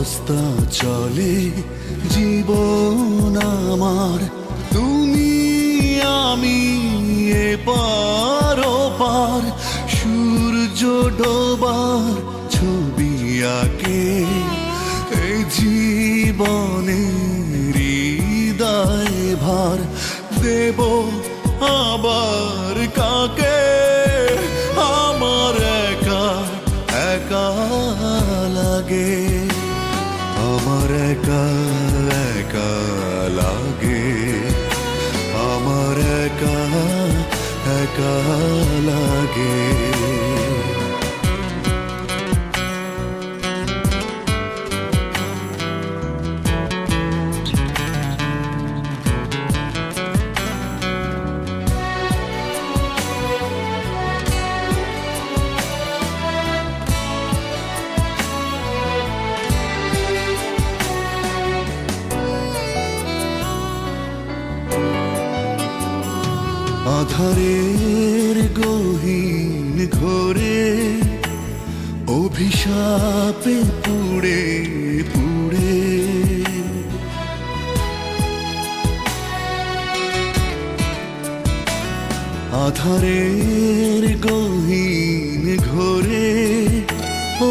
রাস্তা চলে, জীবন আমার। তুমি, আমি এপার পার। সূর্য ডোবার ছবি আঁকে, এই জীবনে হৃদয় ভার। দেব আবার একা একা লাগে। আমার একা একা লাগে। আধারের গহীন ঘোরে অভিশাপে পুড়ে পুড়ে। আধারের গহীন ঘোরে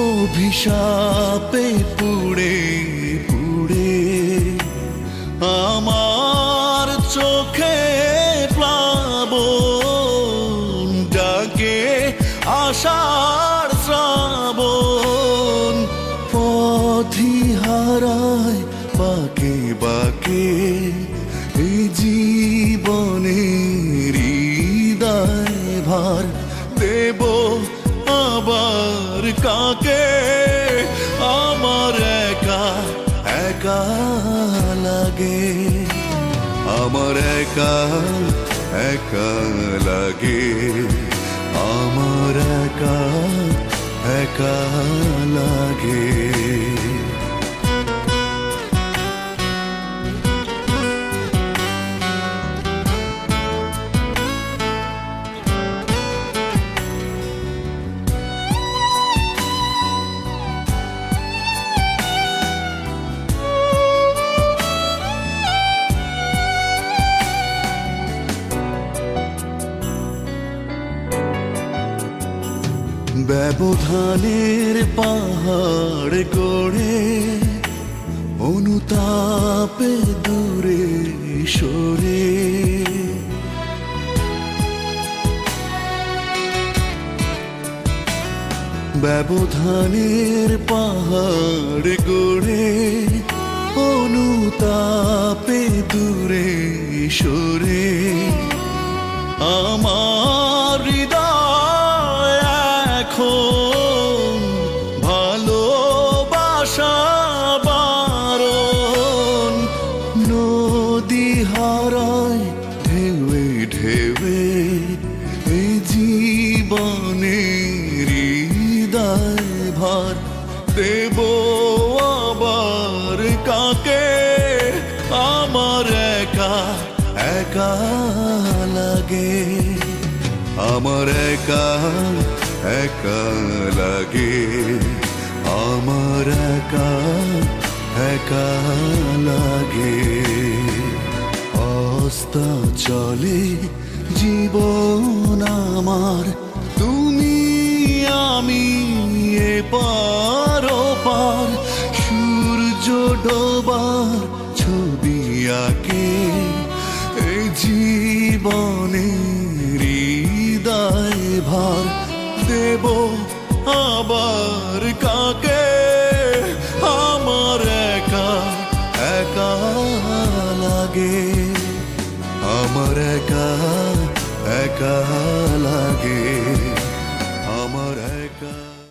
অভিশাপে পুড়ে আশার শ্রাবণ। পথি হারায় বাকে বাকে এই জীবনে হৃদয় ভার দেব আবার কাকে? আমার একা একা লাগে। আমার একা একা লাগে। আমার একা একা লাগে ব্যবধানের পাহাড় গড়ে অনুতাপে দূরে সরে। ব্যবধানের পাহাড় গড়ে অনুতাপে দূরে সরে। আমার জীবনে হৃদয় ভার, দেব আবার কাকে? আমার একা একা লাগে। আমার একা একা লাগে। আমার একা একা লাগে। অস্তা চলে জীবন আমার তুমি আমি এপার পার সূর্য ডোবার ছবি আঁকে এই জীবনে হৃদয় ভার দেব আবার কাকে? আমার একা একা লাগে, আমার একা একা লাগে আমার একা